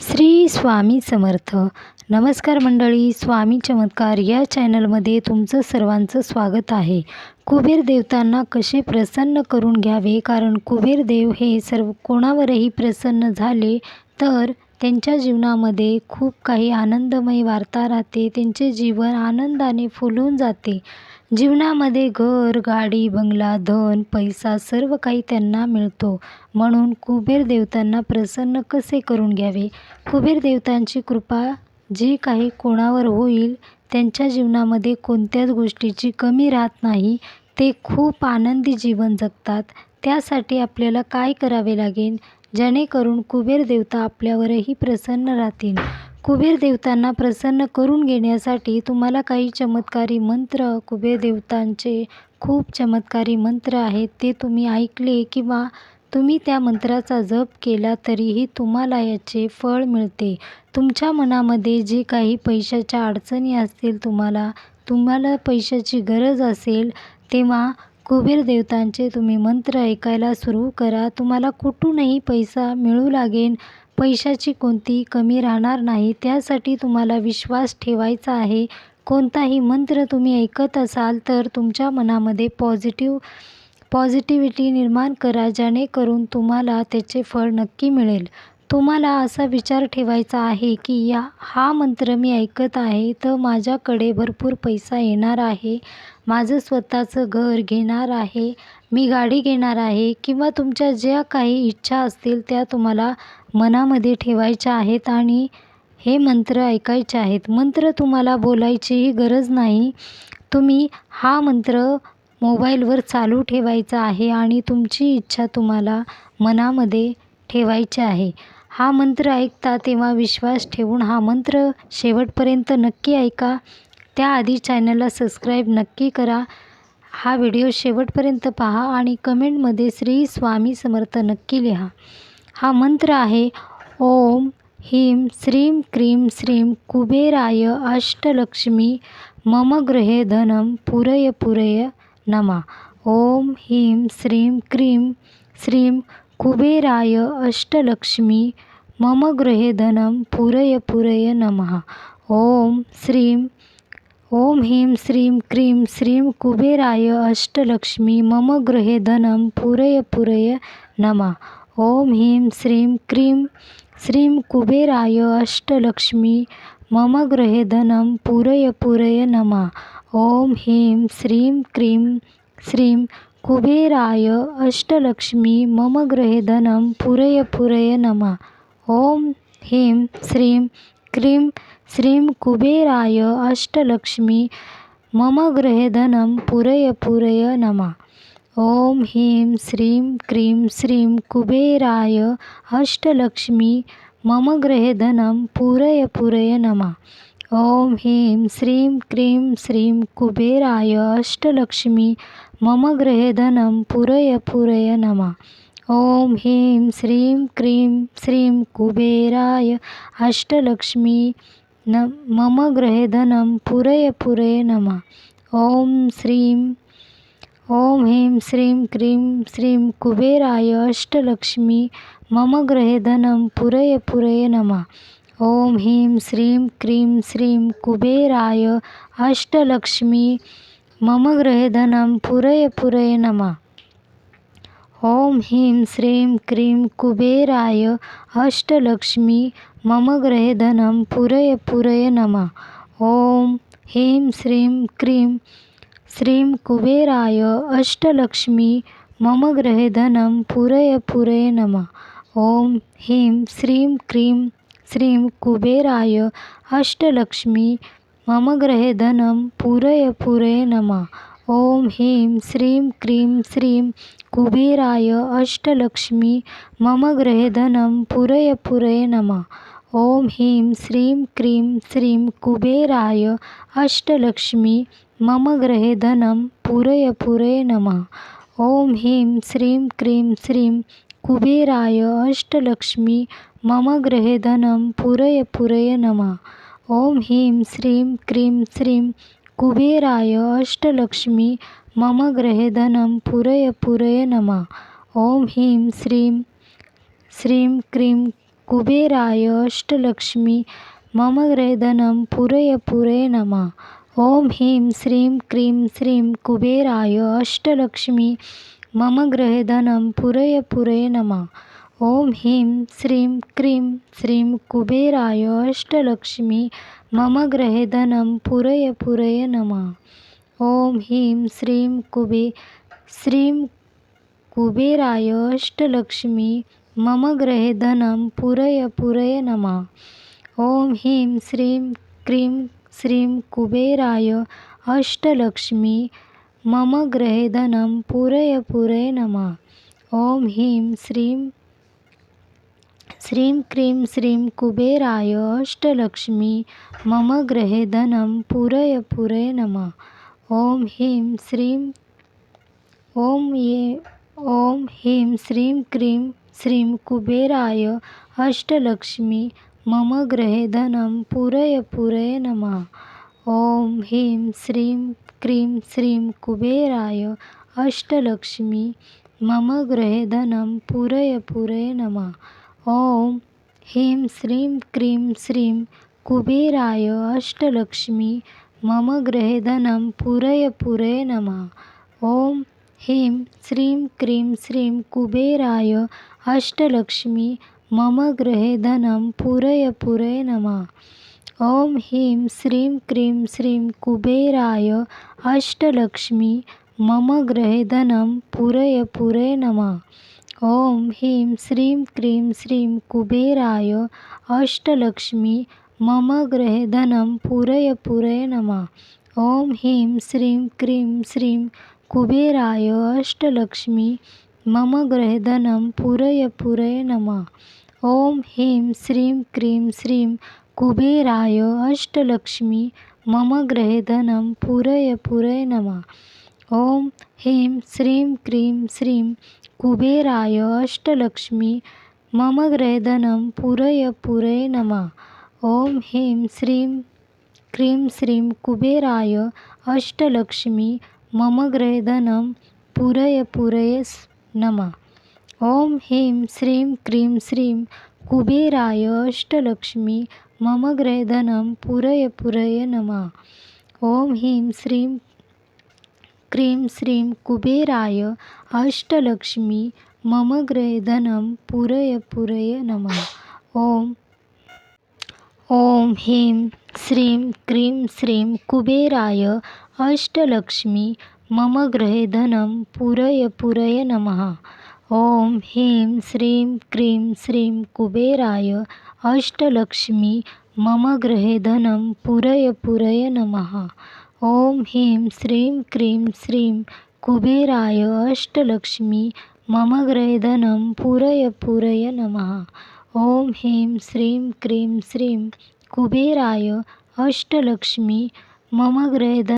श्री स्वामी समर्थ. नमस्कार मंडळी स्वामी चमत्कार या चॅनलमध्ये तुमचं सर्वांचं स्वागत आहे. कुबेर देवतांना कसे प्रसन्न करून घ्यावे? कारण कुबेर देव हे सर्व कोणावरही प्रसन्न झाले तर त्यांच्या जीवनामध्ये खूप काही आनंदमय वार्ता राहते त्यांचे जीवन आनंदाने फुलून जाते. जीवनामध्ये घर गाडी बंगला धन पैसा सर्व काही त्यांना मिळतो. म्हणून कुबेर देवतांना प्रसन्न कसे करून घ्यावे? कुबेर देवतांची कृपा जी काही कोणावर होईल त्यांच्या जीवनामध्ये कोणत्याच गोष्टीची कमी राहत नाही. ते खूप आनंदी जीवन जगतात. त्यासाठी आपल्याला काय करावे लागेल? जेणेकरून कुबेर देवता आपल्यावरही प्रसन्न राहतील. कुबेर देवतांना प्रसन्न करून घेण्यासाठी तुम्हाला काही चमत्कारी मंत्र कुबेर देवतांचे खूप चमत्कारी मंत्र आहेत. ते तुम्ही ऐकले किंवा तुम्ही त्या मंत्राचा जप केला तरीही तुम्हाला याचे फळ मिळते. तुमच्या मनामध्ये जे काही पैशाच्या अडचणी असतील तुम्हाला तुम्हाला पैशाची गरज असेल तेव्हा कुबेर देवतांचे तुम्ही मंत्र ऐकायला सुरू करा. तुम्हाला कुठूनही पैसा मिळू लागेल पैशाची कोणतीही कमी राहणार नाही त्यासाठी तुम्हाला विश्वास ठेवायचा आहे. कोणताही मंत्र तुम्ही ऐकत असाल तर तुमच्या मनामध्ये पॉझिटिव्ह पॉझिटिव्हिटी निर्माण करा जेणेकरून तुम्हाला त्याचे फळ नक्की मिळेल. तुम्हाला असा विचार ठेवायचा आहे की या हा मंत्र मी ऐकत आहे तर माझ्याकडे भरपूर पैसा येणार आहे. माझं स्वतःचं घर घेणार आहे. मी गाडी घेणार आहे किंवा तुमच्या ज्या काही इच्छा असतील त्या तुम्हाला मनामध्ये ठेवायच्या आहेत आणि हे मंत्र ऐकायचे आहेत. मंत्र तुम्हाला बोलायचीही गरज नाही. तुम्ही हा मंत्र मोबाईलवर चालू ठेवायचा आहे आणि तुमची इच्छा तुम्हाला मनामध्ये ठेवायची आहे. हा मंत्र ऐकता तेव्हा विश्वास ठेवून हा मंत्र शेवटपर्यंत नक्की ऐका. त्याआधी चॅनलला सबस्क्राईब नक्की करा. हा व्हिडिओ शेवटपर्यंत पहा आणि कमेंटमध्ये श्री स्वामी समर्थ नक्की लिहा. हा मंत्र आहे ओम ह्रीं श्रीं क्रीं श्रीं कुबेराय अष्टलक्ष्मी मम गृहे धनं पुरय पुरय नमः। ओम ह्रीं श्रीं क्रीं श्रीं कुबेराय अष्टलक्ष्मी मम गृहे धनं पुरय पुरय नमः। ओम श्रीं ओम ह्रीं श्रीं क्रीं श्रीं कुबेराय अष्टलक्ष्मी मम गृहे धनं पूरय पूरय नमः। ओम ह्रीं श्रीं क्रीं श्रीं कुबेराय अष्टलक्ष्मी मम गृहे धनं पूरय पूरय नमः। ओम ह्रीं श्रीं क्रीं श्रीं कुबेराय अष्टलक्ष्मी मम गृहे धनं पूरय पूरय नमः। ओम ह्रीं श्रीं क्रीं श्रीं कुबेराय अष्टलक्ष्मी मम गृहे धनं पूरय पूरय नमः। ॐ ह्रीं श्रीं क्रीं श्रीं कुबेराय अष्टलक्ष्मी मम गृहे धनं पूरय पूरय नमः। ॐ ह्रीं श्रीं क्रीं श्रीं कुबेराय अष्टलक्ष्मी मम गृहे धनं पूरय पूरय नमः। ॐ ह्रीं श्रीं क्रीं श्रीं कुबेराय अष्टलक्ष्मी न मम गृहे धनं पूरय पूरय नमः। ॐ श्रीं ॐ ह्रीं श्रीं क्रीं श्रीं कुबेराय अष्टलक्ष्मी। मम गृहे धनं पूरय पूरय नमः। ॐ ह्रीं श्रीं क्रीं श्रीं कुबेराय अष्टलक्ष्मी। मम गृहे धनं पूरय पूरय नमः। ओम ह्रीं श्रीं क्रीं कुबेराय अष्टलक्ष्मी मम गृहे धनं पुरय पूरय नमः। ओम ह्रीं श्रीं क्रीं श्रीं कुबेराय अष्टलक्ष्मी मम गृहे धनं पुरय पूरय नमः। ओम ह्रीं श्रीं क्रीं श्रीं कुबेराय अष्टलक्ष्मी मम गृहे धनं पूरय पूरय नमः। ओम ह्रीं श्रीं क्रीं श्रीं कुबेराय अष्टलक्ष्मी मम गृहे धनं पूरय पूरय नमः। ओम ह्रीं श्रीं क्रीं श्रीं कुबेराय अष्टलक्ष्मी मम गृहे धनं पूरय पूरय नमः। ओम ह्रीं श्रीं क्रीं श्रीं कुबेराय अष्टलक्ष्मी मम गृहे धनं पूरय पूरय नमः। ओम ह्रीं श्रीं क्रीं श्रीं कुबेराय अष्टलक्ष्मी मम गृहे धनं पुरय पुरय नमः। ओम ह्रीं श्रीं श्रीं क्रीं कुबेराय अष्टलक्ष्मी मम गृहधनं पुरय पुरय नमः। ॐ ह्रीं श्रीं क्रीं श्रीं कुबेराय अष्टलक्ष्मी मम गृहधनं पुरय पुरय नमः। ॐ ह्रीं श्रीं क्रीं श्रीं कुबेराय अष्टलक्ष्मी मम गृहधनं पुरय पुरय नमः। ॐ ह्रीं श्रीं कुबे श्रीं कुबेराय अष्टलक्ष्मी मम गृहधनं पुरय पुरय नमः। ॐ ह्रीं श्रीं क्रीं श्रीं कुबेराय अष्टलक्ष्मी मम गृहधनं पुरय पुरय नमः। ॐ ह्रीं श्रीं श्रीं क्रीं श्रीं कुबेराय अष्टलक्ष्मी मम गृहधनं पूरय पूरय नमः। ॐ ह्रीं श्रीं ॐ ये ॐ ह्रीं श्रीं क्रीं श्रीं कुबेराय अष्टलक्ष्मी मम गृहधनं पूरय पूरय नमः। ॐ ह्रीं श्रीं क्रीं श्रीं कुबेराय अष्टलक्ष्मी मम गृहधनं पूरय पूरय नमः। ॐ ह्रीं श्रीं क्रीं श्रीं कुबेराय अष्टलक्ष्मी मम गृहधनं पूरय पूरय नमः। ॐ ह्रीं श्रीं क्रीं श्रीं कुबेराय अष्टलक्ष्मी मम गृहधनं पूरय पूरय नमः। ॐ ह्रीं श्रीं क्रीं श्रीं कुबेराय अष्टलक्ष्मी मम गृहधनं पूरय पूरय नमः। ॐ ह्रीं श्रीं क्रीं श्रीं कुबेराय अष्टलक्ष्मी मम गृहधनं पूरय पूरय नमः। ॐ ह्रीं श्रीं क्रीं श्रीं कुबेराय अष्टलक्ष्मी मम गृहधनं पूरय पूरय नमः। ॐ ह्रीं श्रीं क्रीं श्रीं कुबेराय अष्टलक्ष्मी मम गृहधनं पूरय पूरय नमः। ॐ ह्रीं श्रीं क्रीं श्रीं कुबेराय अष्टलक्ष्मी मम गृहधनं पूरय पूरय नमः। ॐ ह्रीं श्रीं क्रीं श्रीं कुबेराय अष्टलक्ष्मी मम गृहधनं पूरय पूरय नमः। ॐ ह्रीं श्रीं क्रीं श्रीं कुबेराय अष्टलक्ष्मी मम गृहधनं पूरय पूरय नमः। ॐ ह्रीं श्रीं क्रीं श्रीं कुबेराय अष्टलक्ष्मी मम गृहधनं पूरय पूरय नमः। ॐ। ॐ ह्रीं श्रीं क्रीं श्रीं कुबेराय अष्टलक्ष्मी मम गृहधनं पूरय पूरय नमः। ॐ ह्रीं श्रीं क्रीं श्रीं कुबेराय अष्टलक्ष्मी मम गृहधनं पूरय पूरय नमः। ॐ ह्रीं श्रीं क्रीं श्रीं कुबेराय अष्टलक्ष्मी मम गृहधनं पूरय पूरय नमः। ॐ ह्रीं श्रीं क्रीं श्रीं कुबेराय अष्टलक्ष्मी मम गृहधनं